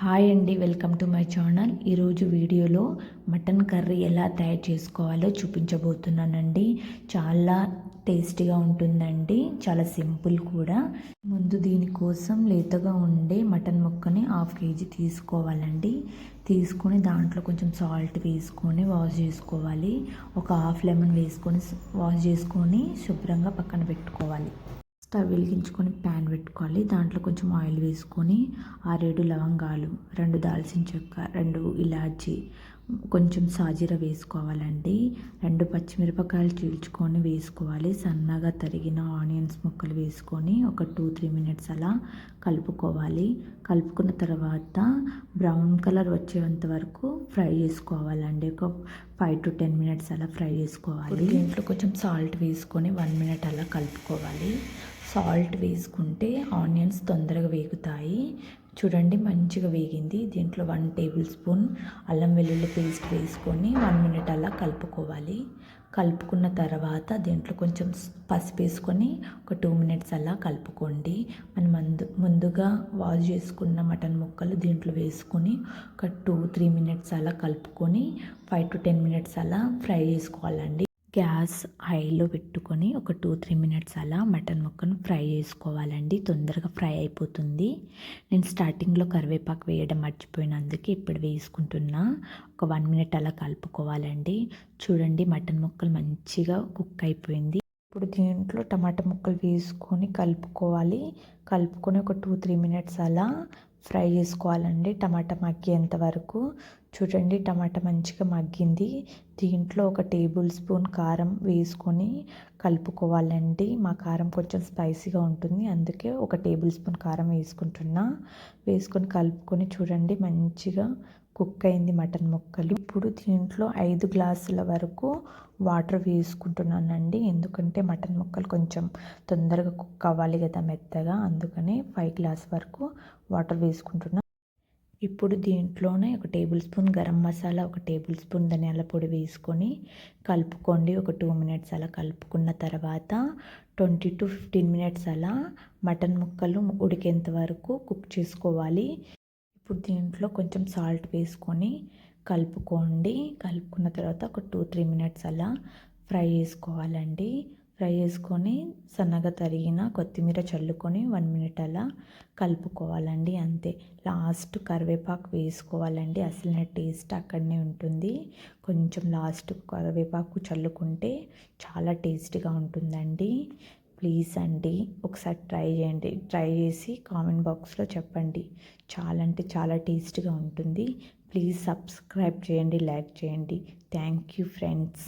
Hi అండి welcome to my channel. ఈరోజు వీడియోలో మటన్ కర్రీ ఎలా తయారు చేసుకోవాలో చూపించబోతున్నానండి. చాలా టేస్టీగా ఉంటుందండి చాలా సింపుల్ కూడా. ముందు దీనికోసం లేతగా ఉండే మటన్ ముక్కని హాఫ్ కేజీ తీసుకోవాలండి. తీసుకొని దాంట్లో కొంచెం సాల్ట్ వేసుకొని వాష్ చేసుకోవాలి. ఒక హాఫ్ లెమన్ వేసుకొని వాష్ చేసుకొని శుభ్రంగా పక్కన పెట్టుకోవాలి. స్టవ్ వెలిగించుకొని ప్యాన్ పెట్టుకోవాలి. దాంట్లో కొంచెం ఆయిల్ వేసుకొని ఆరేడు లవంగాలు రెండు దాల్చిన చెక్క రెండు ఇలాచి కొంచెం సాజీర వేసుకోవాలండి. రెండు పచ్చిమిరపకాయలు చీల్చుకొని వేసుకోవాలి. సన్నగా తరిగిన ఆనియన్స్ ముక్కలు వేసుకొని ఒక టూ త్రీ మినిట్స్ అలా కలుపుకోవాలి. కలుపుకున్న తర్వాత బ్రౌన్ కలర్ వచ్చేంత వరకు ఫ్రై చేసుకోవాలండి. ఒక ఫైవ్ టు టెన్ మినిట్స్ అలా ఫ్రై చేసుకోవాలి. దీంట్లో కొంచెం సాల్ట్ వేసుకొని వన్ మినిట్ అలా కలుపుకోవాలి. సాల్ట్ వేసుకుంటే ఆనియన్స్ తొందరగా వేగుతాయి. చూడండి మంచిగా వేగింది. దీంట్లో వన్ టేబుల్ స్పూన్ అల్లం వెల్లుల్లి పేస్ట్ వేసుకొని వన్ మినిట్ అలా కలుపుకోవాలి. కలుపుకున్న తర్వాత దీంట్లో కొంచెం పసుపు వేసుకొని ఒక టూ మినిట్స్ అలా కలుపుకోండి. మనం ముందు ముందుగా వాష్ చేసుకున్న మటన్ ముక్కలు దీంట్లో వేసుకొని ఒక టూ త్రీ మినిట్స్ అలా కలుపుకొని ఫైవ్ టు టెన్ మినిట్స్ అలా ఫ్రై చేసుకోవాలండి. గ్యాస్ హైలో పెట్టుకొని ఒక టూ త్రీ మినిట్స్ అలా మటన్ ముక్కను ఫ్రై చేసుకోవాలండి. తొందరగా ఫ్రై అయిపోతుంది. నేను స్టార్టింగ్లో కరివేపాకు వేయడం మర్చిపోయినందుకు ఇప్పుడు వేసుకుంటున్నా. ఒక వన్ మినిట్ అలా కలుపుకోవాలండి. చూడండి మటన్ ముక్కలు మంచిగా కుక్ అయిపోయింది. ఇప్పుడు దీంట్లో టమాటా ముక్కలు వేసుకొని కలుపుకోవాలి. కలుపుకొని ఒక టూ త్రీ మినిట్స్ అలా ఫ్రై చేసుకోవాలండి టమాటా మగ్గేంత వరకు. చూడండి టమాటా మంచిగా మగ్గింది. దీంట్లో ఒక టేబుల్ స్పూన్ కారం వేసుకొని కలుపుకోవాలండి. మా కారం కొంచెం స్పైసీగా ఉంటుంది. అందుకే ఒక టేబుల్ స్పూన్ కారం వేసుకుంటున్నా. వేసుకొని కలుపుకొని చూడండి మంచిగా కుక్ అయింది మటన్ ముక్కలు. ఇప్పుడు దీంట్లో ఐదు గ్లాసుల వరకు వాటర్ వేసుకుంటున్నానండి. ఎందుకంటే మటన్ ముక్కలు కొంచెం తొందరగా కుక్ అవ్వాలి కదా మెత్తగా. అందుకని ఫైవ్ గ్లాస్ వరకు వాటర్ వేసుకుంటున్నాను ఇప్పుడు దీంట్లోనే ఒక టేబుల్ స్పూన్ గరం మసాలా ఒక టేబుల్ స్పూన్ ధనియాల పొడి వేసుకొని కలుపుకోండి. ఒక టూ మినిట్స్ అలా కలుపుకున్న తర్వాత ట్వంటీ టు ఫిఫ్టీన్ మినిట్స్ అలా మటన్ ముక్కలు ఉడికేంత వరకు కుక్ చేసుకోవాలి. ఇప్పుడు దీంట్లో కొంచెం సాల్ట్ వేసుకొని కలుపుకోండి. కలుపుకున్న తర్వాత ఒక టూ త్రీ మినిట్స్ అలా ఫ్రై చేసుకోవాలండి. ఫ్రై చేసుకొని సన్నగా తరిగిన కొత్తిమీర చల్లుకొని వన్ మినిట్ అలా కలుపుకోవాలండి. అంతే. లాస్ట్ కరివేపాకు వేసుకోవాలండి. అసలు టేస్ట్ అక్కడనే ఉంటుంది. కొంచెం లాస్ట్ కరివేపాకు చల్లుకుంటే చాలా టేస్టీగా ఉంటుందండి. ప్లీజ్ అండి ఒకసారి ట్రై చేయండి. ట్రై చేసి కామెంట్ బాక్స్లో చెప్పండి. చాలా అంటే చాలా టేస్ట్గా ఉంటుంది. ప్లీజ్ సబ్స్క్రైబ్ చేయండి లైక్ చేయండి. Thank you friends.